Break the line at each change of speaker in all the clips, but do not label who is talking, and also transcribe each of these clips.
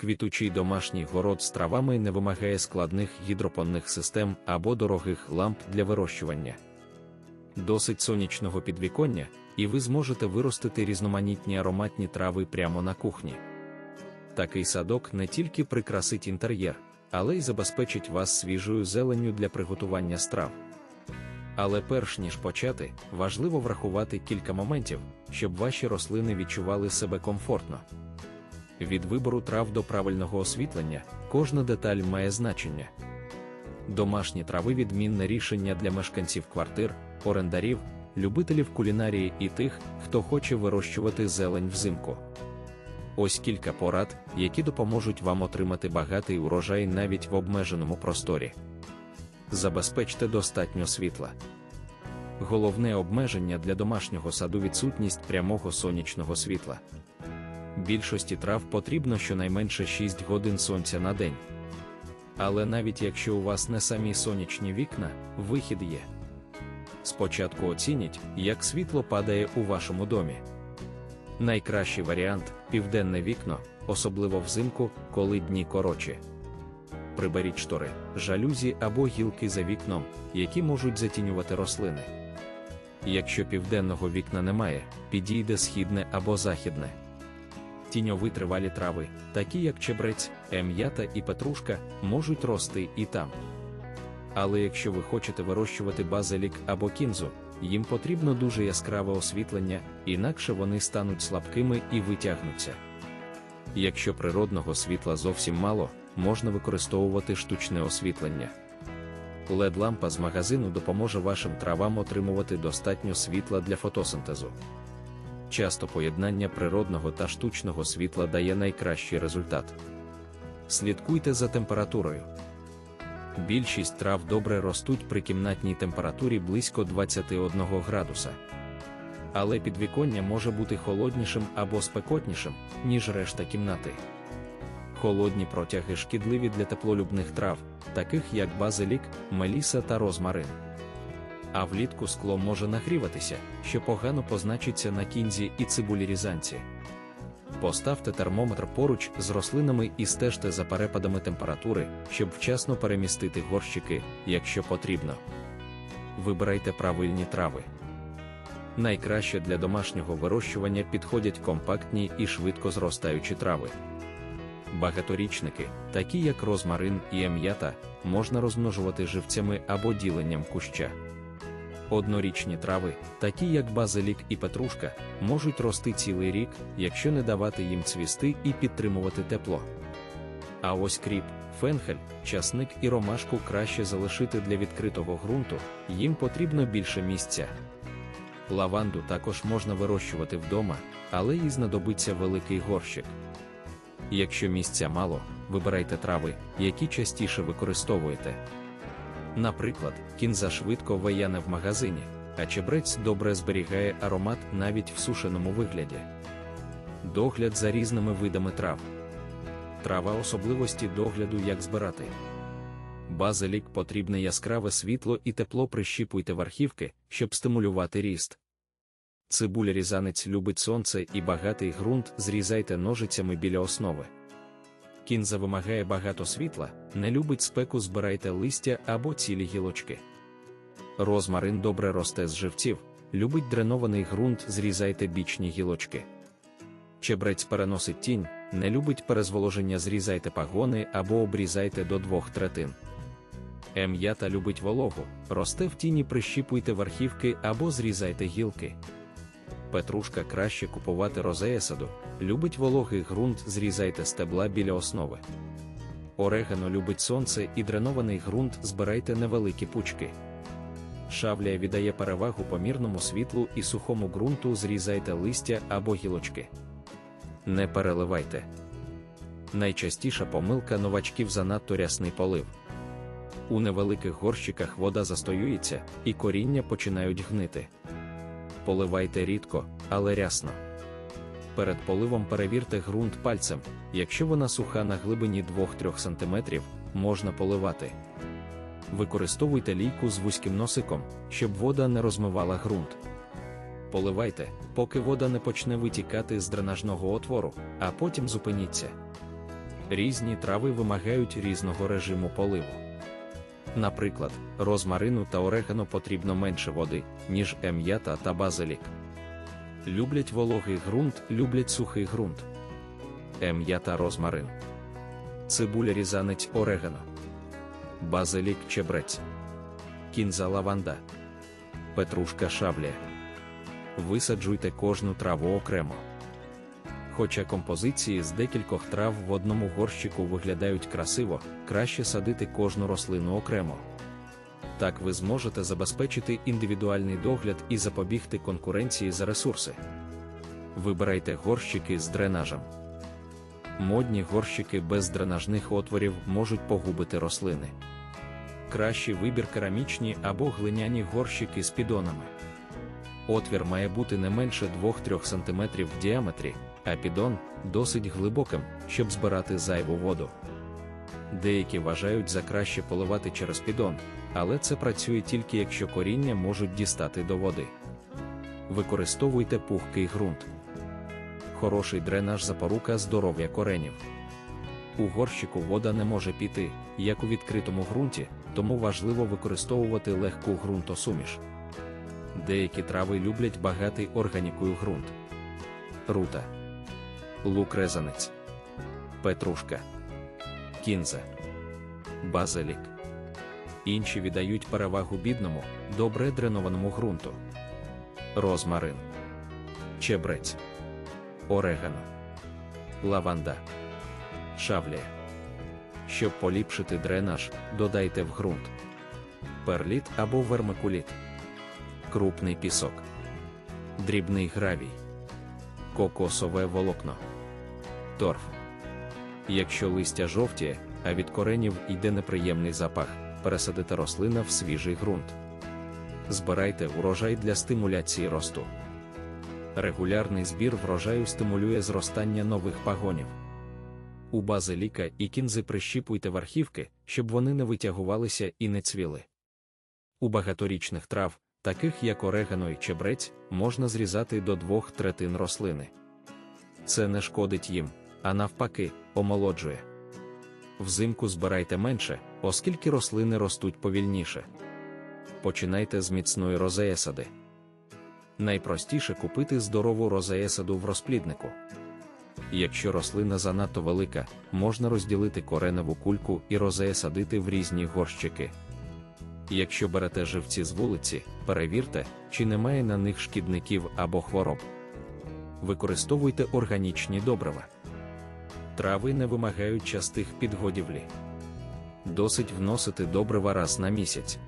Квітучий домашній город з травами не вимагає складних гідропонних систем або дорогих ламп для вирощування. Досить сонячного підвіконня, і ви зможете виростити різноманітні ароматні трави прямо на кухні. Такий садок не тільки прикрасить інтер'єр, але й забезпечить вас свіжою зеленню для приготування страв. Але перш ніж почати, важливо врахувати кілька моментів, щоб ваші рослини відчували себе комфортно. Від вибору трав до правильного освітлення кожна деталь має значення. Домашні трави відмінне рішення для мешканців квартир, орендарів, любителів кулінарії і тих, хто хоче вирощувати зелень взимку. Ось кілька порад, які допоможуть вам отримати багатий урожай навіть в обмеженому просторі. Забезпечте достатньо світла. Головне обмеження для домашнього саду відсутність прямого сонячного світла. Більшості трав потрібно щонайменше 6 годин сонця на день. Але навіть якщо у вас не самі сонячні вікна, вихід є. Спочатку оцініть, як світло падає у вашому домі. Найкращий варіант південне вікно, особливо взимку, коли дні коротші. Приберіть штори, жалюзі або гілки за вікном, які можуть затінювати рослини. Якщо південного вікна немає, підійде східне або західне. Тіньові тривалі трави, такі як чебрець, ем'ята і петрушка, можуть рости і там. Але якщо ви хочете вирощувати базилік або кінзу, їм потрібно дуже яскраве освітлення, інакше вони стануть слабкими і витягнуться. Якщо природного світла зовсім мало, можна використовувати штучне освітлення. led лампа з магазину допоможе вашим травам отримувати достатньо світла для фотосинтезу. Часто поєднання природного та штучного світла дає найкращий результат. Слідкуйте за температурою. Більшість трав добре ростуть при кімнатній температурі близько 21 градуса. Але підвіконня може бути холоднішим або спекотнішим, ніж решта кімнати. Холодні протяги шкідливі для теплолюбних трав, таких як базилік, меліса та розмарин. А влітку скло може нагріватися, що погано позначиться на кінзі і цибулі різанці. Поставте термометр поруч з рослинами і стежте за перепадами температури, щоб вчасно перемістити горщики, якщо потрібно. Вибирайте правильні трави. Найкраще для домашнього вирощування підходять компактні і швидко зростаючі трави. Багаторічники, такі як розмарин і ем'ята, можна розмножувати живцями або діленням куща. Однорічні трави, такі як базилік і петрушка, можуть рости цілий рік, якщо не давати їм цвісти і підтримувати тепло. А ось кріп, фенхель, часник і ромашку краще залишити для відкритого ґрунту, їм потрібно більше місця. Лаванду також можна вирощувати вдома, але їй знадобиться великий горщик. Якщо місця мало, вибирайте трави, які частіше використовуєте. Наприклад, кінза швидко вияне в магазині, а чебрець добре зберігає аромат навіть в сушеному вигляді. Догляд за різними видами трав. Трава особливості догляду як збирати. Базилік потрібне яскраве світло і тепло прищіпуйте в архівки, щоб стимулювати ріст. Цибуля різанець любить сонце і багатий ґрунт зрізайте ножицями біля основи. Кінза вимагає багато світла, не любить спеку, збирайте листя або цілі гілочки. Розмарин добре росте з живців, любить дренований ґрунт, зрізайте бічні гілочки. Чебрець переносить тінь, не любить перезволоження, зрізайте пагони або обрізайте до двох третин. Ем'ята любить вологу, росте в тіні, прищіпуйте верхівки або зрізайте гілки. Петрушка краще купувати розеясаду, любить вологий ґрунт, зрізайте стебла біля основи. Орегано любить сонце і дренований ґрунт, збирайте невеликі пучки. Шавлія віддає перевагу помірному світлу і сухому ґрунту, зрізайте листя або гілочки. Не переливайте. Найчастіша помилка новачків занадто рясний полив. У невеликих горщиках вода застоюється, і коріння починають гнити. Поливайте рідко, але рясно. Перед поливом перевірте ґрунт пальцем, якщо вона суха на глибині 2-3 см, можна поливати. Використовуйте лійку з вузьким носиком, щоб вода не розмивала ґрунт. Поливайте, поки вода не почне витікати з дренажного отвору, а потім зупиніться. Різні трави вимагають різного режиму поливу. Наприклад, розмарину та орегано потрібно менше води, ніж ем'ята та базилік. Люблять вологий ґрунт, люблять сухий ґрунт. Ем'ята розмарин. Цибуля різанець орегано. Базилік чебрець. Кінза лаванда. Петрушка шавлія. Висаджуйте кожну траву окремо. Хоча композиції з декількох трав в одному горщику виглядають красиво, краще садити кожну рослину окремо. Так ви зможете забезпечити індивідуальний догляд і запобігти конкуренції за ресурси. Вибирайте горщики з дренажем. Модні горщики без дренажних отворів можуть погубити рослини. Кращий вибір керамічні або глиняні горщики з підонами. Отвір має бути не менше 2-3 см в діаметрі, а підон досить глибоким, щоб збирати зайву воду. Деякі вважають за краще поливати через підон, але це працює тільки якщо коріння можуть дістати до води. Використовуйте пухкий ґрунт. Хороший дренаж запорука здоров'я коренів. У горщику вода не може піти, як у відкритому ґрунті, тому важливо використовувати легку ґрунтосуміш. Деякі трави люблять багатий органікою ґрунт. Рута, лук-резанець, петрушка, кінза, базилік. Інші віддають перевагу бідному, добре дренованому ґрунту. Розмарин, чебрець, орегано, лаванда, шавлія. Щоб поліпшити дренаж, додайте в ґрунт. Перліт або вермикуліт. Крупний пісок, дрібний гравій, кокосове волокно, торф. Якщо листя жовтіє, а від коренів йде неприємний запах, пересадите рослина в свіжий ґрунт. Збирайте урожай для стимуляції росту. Регулярний збір врожаю стимулює зростання нових пагонів. У базиліка і кінзи прищіпуйте верхівки, щоб вони не витягувалися і не цвіли. У багаторічних трав, таких як орегано і чебрець, можна зрізати до двох третин рослини. Це не шкодить їм, а навпаки, омолоджує. Взимку збирайте менше, оскільки рослини ростуть повільніше. Починайте з міцної розеясади. Найпростіше купити здорову розеясаду в розпліднику. Якщо рослина занадто велика, можна розділити кореневу кульку і розея садити в різні горщики. Якщо берете живці з вулиці, перевірте, чи немає на них шкідників або хвороб. Використовуйте органічні добрива. Трави не вимагають частих підгодівлі. Досить вносити добрива раз на місяць.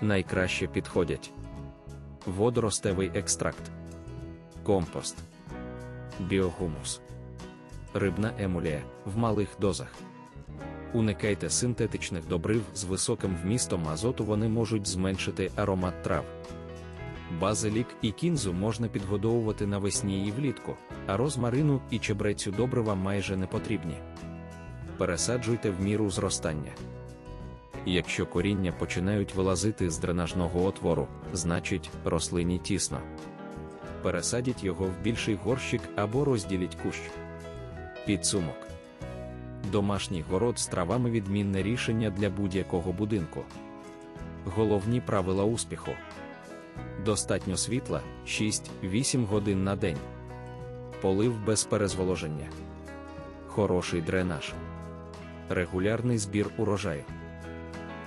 Найкраще підходять водоростевий екстракт, компост, біогумус, рибна емулія в малих дозах. Уникайте синтетичних добрив з високим вмістом азоту, вони можуть зменшити аромат трав. Базилік і кінзу можна підгодовувати навесні і влітку, а розмарину і чебрецю добрива майже не потрібні. Пересаджуйте в міру зростання. Якщо коріння починають вилазити з дренажного отвору, значить рослині тісно. Пересадіть його в більший горщик або розділіть кущ. Підсумок. Домашній город з травами відмінне рішення для будь-якого будинку. Головні правила успіху: достатньо світла 6-8 годин на день, полив без перезволоження, хороший дренаж, регулярний збір урожаю.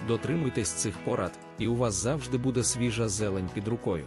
Дотримуйтесь цих порад, і у вас завжди буде свіжа зелень під рукою.